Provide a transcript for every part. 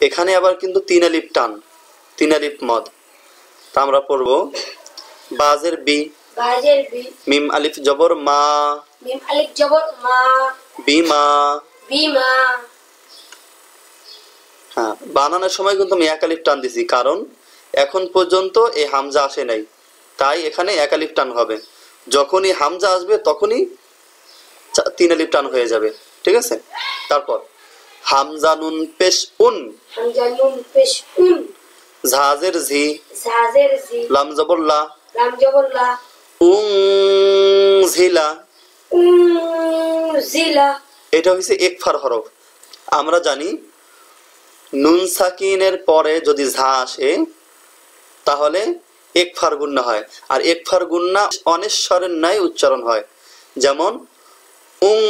এখানে আবার কিন্তু তিন আলিফ টান তিন আলিফ মদ। তা আমরা পড়ব বাজের বি। বাজের বি। মিম আলিফ জবর মা। মিম আলিফ জবর মা। বিমা বিমা হ্যাঁ বানানোর সময় কিন্তু আমি এক আলিফ টান দিছি কারণ এখন পর্যন্ত এই হামজা আসে নাই। তাই এখানে এক আলিফ টান হবে। যখনই হামজা আসবে তখনই তিন আলিফ টান হয়ে যাবে। ঠিক আছে? তারপর। হামজা নুন পেশ উন। হামজা নুন পেশ উন। ঝাজের ঝি। জাজের জি লাম জবর লা লাম জবর উং ঝিলা উম জিলা এটা হচ্ছে একফার হরফ। আমরা জানি নুন সাকিনের পরে যদি ঝা আসে তাহলে একফার গুন্না হয়। আর একফার গুন্না অনেশ্বরের ন্যায় উচ্চারণ হয়। যেমন উং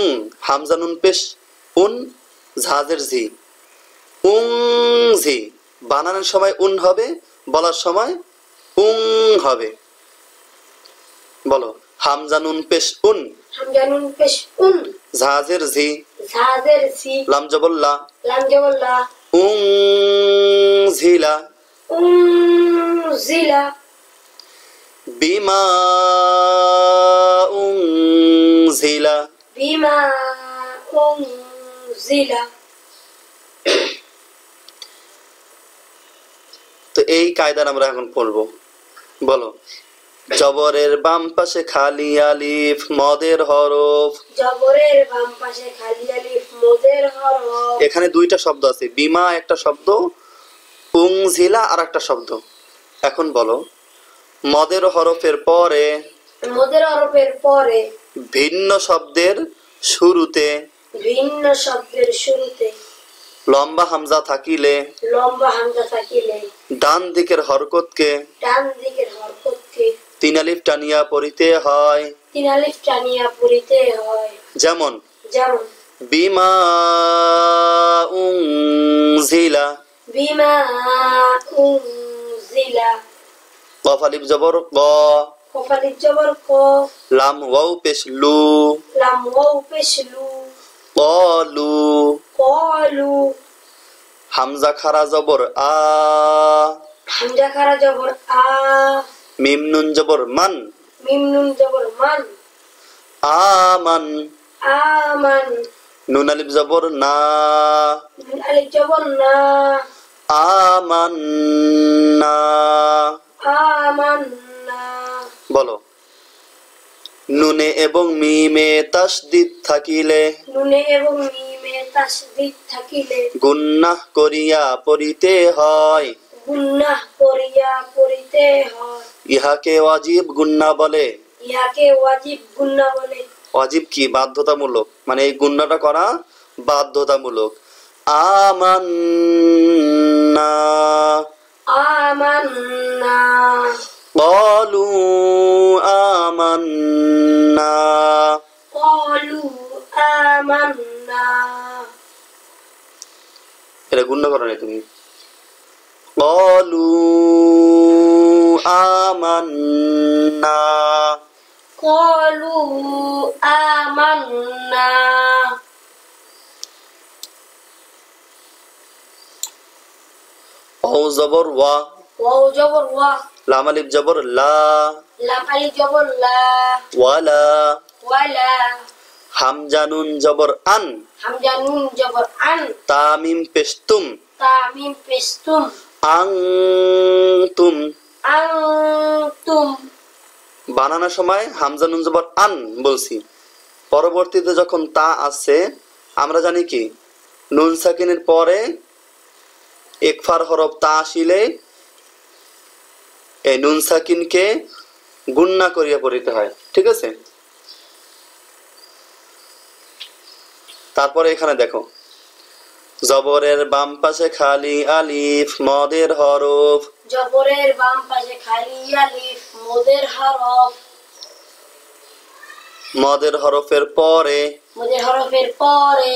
হামজা নুন পেশ উন ঝাজের ঝি। উং ঝি। বানানোর সময় উন হবে বলার সময় উং হবে। বলো হামজা নুন পেশ উন। হামজা নুন পেশ উন। ঝাজের ঝি। লাম জবল্লা। লাম জবর উং ঝিলা। উম জিলা বিমা উং ঝিলা। বিমা উম জিলা তো এই কায়দার আমরা এখন পড়ব। বলো জবরের বাম পাশে খালি আলিফ মদের হরফ। জবরের বাম পাশে খালি আলিফ মোদের হরফ। এখানে দুইটা শব্দ আছে বিমা একটা শব্দ উংঝিলা আর একটা শব্দ। এখন বলো মদের হরফের পরে মোদের হরফের পরে ভিন্ন শব্দের শুরুতে ভিন্ন শব্দের শুরুতে লম্বা হামজা থাকিলে লম্বা হামজা থাকিলে ডান দিকের হরকতকে ডান দিকের হরকতকে তিন আলিফ টানিয়া পড়িতে হয়। তিন আলিফ টানিয়া পড়িতে হয়। যেমন যেমন বিমা উং ঝিলা বিমা উনজিলা। কফ আলিফ জবর ক। কফালির জবর ক। লাম ওয়াও পেশ লু। লাম ওয়াও পেশলু কলু। কলু। হামজা খারা জবর আ। হামজা খারা জবর আ। মিম নুন জবর মান। মিম নুন জবর মান। আমান। আমান। নুন আলিফ জবর না। নুন আলিফ জবর না। আমান না। আমান। না বলো নুনে এবং মিমে তাসদিদ থাকিলে। নুনে এবং মিমে তাসদিদ থাকিলে। গুন্নাহ করিয়া পড়িতে হয়। গুন্নাহ করিয়া পড়িতে হয়। ইহাকে ওয়াজিব গুন্না বলে। ইহাকে ওয়াজিব গুন্না বলে। ওয়াজিব কি? বাধ্যতামূলক। মানে এই গুন্নাটা করা বাধ্যতামূলক। আমান্না। আমান্না। قالوا آمنا কলু আমান্না এটা গুণ্য করো নাই তুমি قالوا آمنا কলু আমান্না অও জবর ওয়া ওয়াও জবর ওয়া লাম আলিফ জবর লা। লাম আলিফ জবর লা। ওয়ালা। ওয়ালা। হামজা নুন জবর আন। হামজা নুন জবর আন। তামিম পেস্তুম তামিম পেস্তুম আং তুম আনতুম বানানোর সময় হামজা নুন জবর আন বলছি। পরবর্তীতে যখন তা আছে আমরা জানি কি? নুন সাকিনের পরে একফার হরফ তা আসিলে এই নুন সাকিনকে গুন্না করিয়া পড়িতে হয় ঠিক আছে? তারপরে এখানে দেখো জবরের বাম পাশে খালি আলিফ মদের হরফ। জবরের বাম পাশে খালি আলিফ মোদের হরফ। মদের হরফের পরে মোদের হরফের পরে।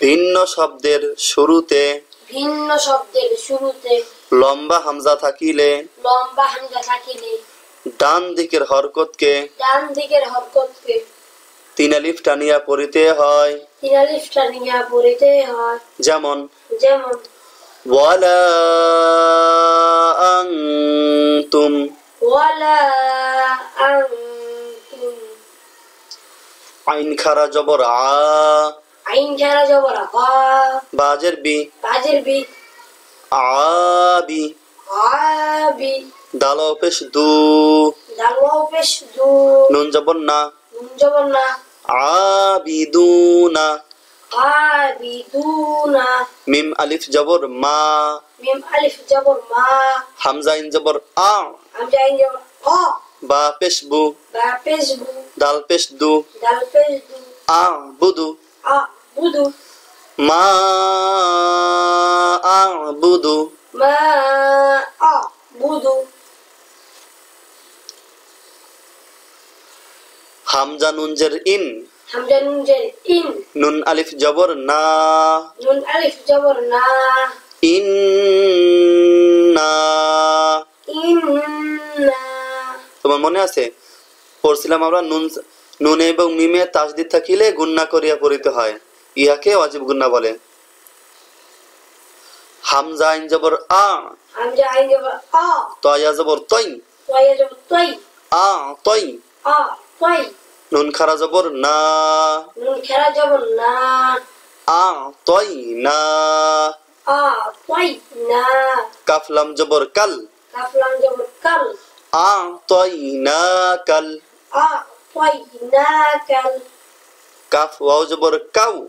ভিন্ন শব্দের শুরুতে ভিন্ন শব্দের শুরুতে লম্বা হামজা থাকিলে লম্বা হামজা থাকিলে ডান দিকের হরকতকে ডান দিকের হরকতকে তিন আলিফ টানিয়া পড়িতে হয়। তিন আলিফ টানিয়া পড়িতে হয়। যেমন যেমন ওয়ালা আনতুম। ওয়ালা আনতুম। আইন খারা জবর আ। আইন খারা জবর আ। বাজের বি। বাজের বি। আবি। আবি। দাল অপেশ দু। দাল অপেশ দু। নুন জবর না। নুন জবর না। আবিদুনা আবিদুনা মিম আলিফ জবর মা। মিম আলিফ জবর মা। হামজা ইন জবর আ। হামজা ইন জবর আ বা পেশ বু। বা পেশ বু। দাল পেশ দু। দাল পেশ দু। আ বুদু। আ বুদু। মা আ'বুদু। মা আ'বুদু। হামজা নুনজের ইন। হামজা নুন ইন। নুন আলিফ জবর না। নুন আলিফ জবর না। ইন না ইন না তোমার মনে আছে? পড়ছিলাম আমরা নুন নুন এবং মিমে তাসদিদ থাকিলে গুন্না করিয়া পড়িতে হয়। ইহাকে ওয়াজিব গুন্না বলে? হামজা আইন জবর আ। হামজা আইন জবর আ। তয়া জবর তয়া জবর আ আ নুন খারা জবর না। নুন খারা জবর না। আ না। আ না। কাফলাম জবর কাল। কাফলাম জবর কাল। আ তই না কাল। আ না কাল। কাফ ওয়াও জবর কাউ।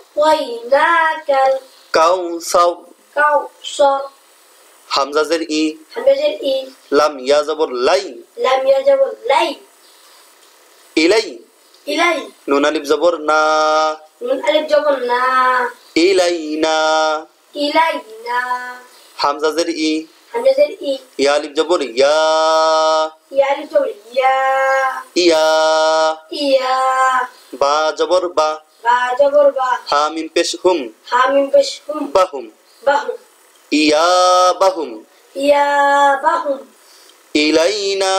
কাউসার الكوثر হামজাজের ই همزة الإي লাম ইয়া জবর লাই لم يجب اللي ইলাই إلي নুন আলিফ জবর না من ألف جبرنا ইলাইনা إلينا হামজাজের ই همزة الإي ইয়া আলিফ জবর ইয়া يا ألف جبر يا ইয়া إيا বা জবর বা পেশ হুম। পেশ হুম। বাহুম। বাহুম। ইয়া বাহুম। ইয়া বাহুম। ইলাইনা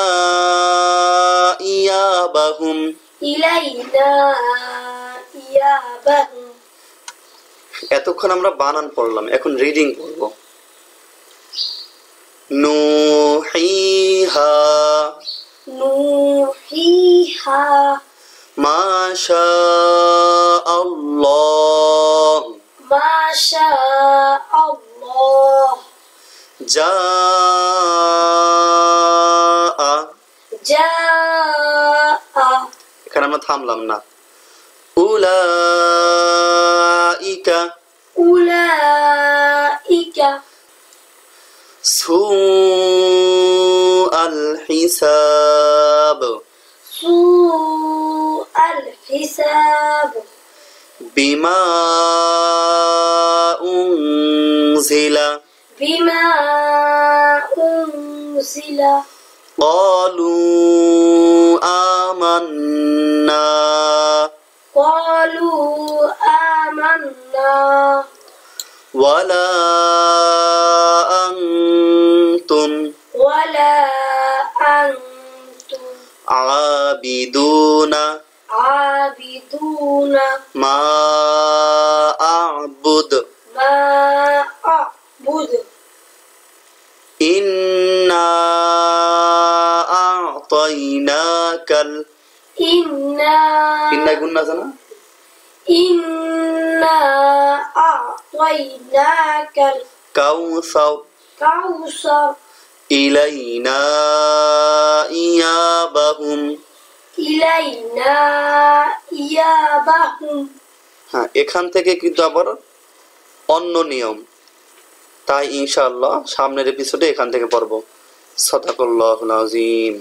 ইয়া বাহুম। এতক্ষণ আমরা বানান পড়লাম এখন রিডিং পড়ব। হি হা نوحيها মাশা আল্লাহ ما شاء الله জাআ جاء এখানে আমরা থামলাম না উলাইকা أولئك সুআল হিসাব سوء حسابه بما أنزل. بما أنزل. قالوا آمنا. قالوا آمنا. ولا أنتم ولا أنتم. عابدون. ما أعبد. ما أعبد. إنا أعطيناك ال... إنا إنا قلنا زنا إنا أعطيناك كوثر. الكوثر إلينا إيابهم. হ্যাঁ এখান থেকে কিন্তু আবার অন্য নিয়ম। তাই ইনশাল্লাহ সামনের এপিসোডে এখান থেকে পড়ব। সদাকল্লাহ নাজিম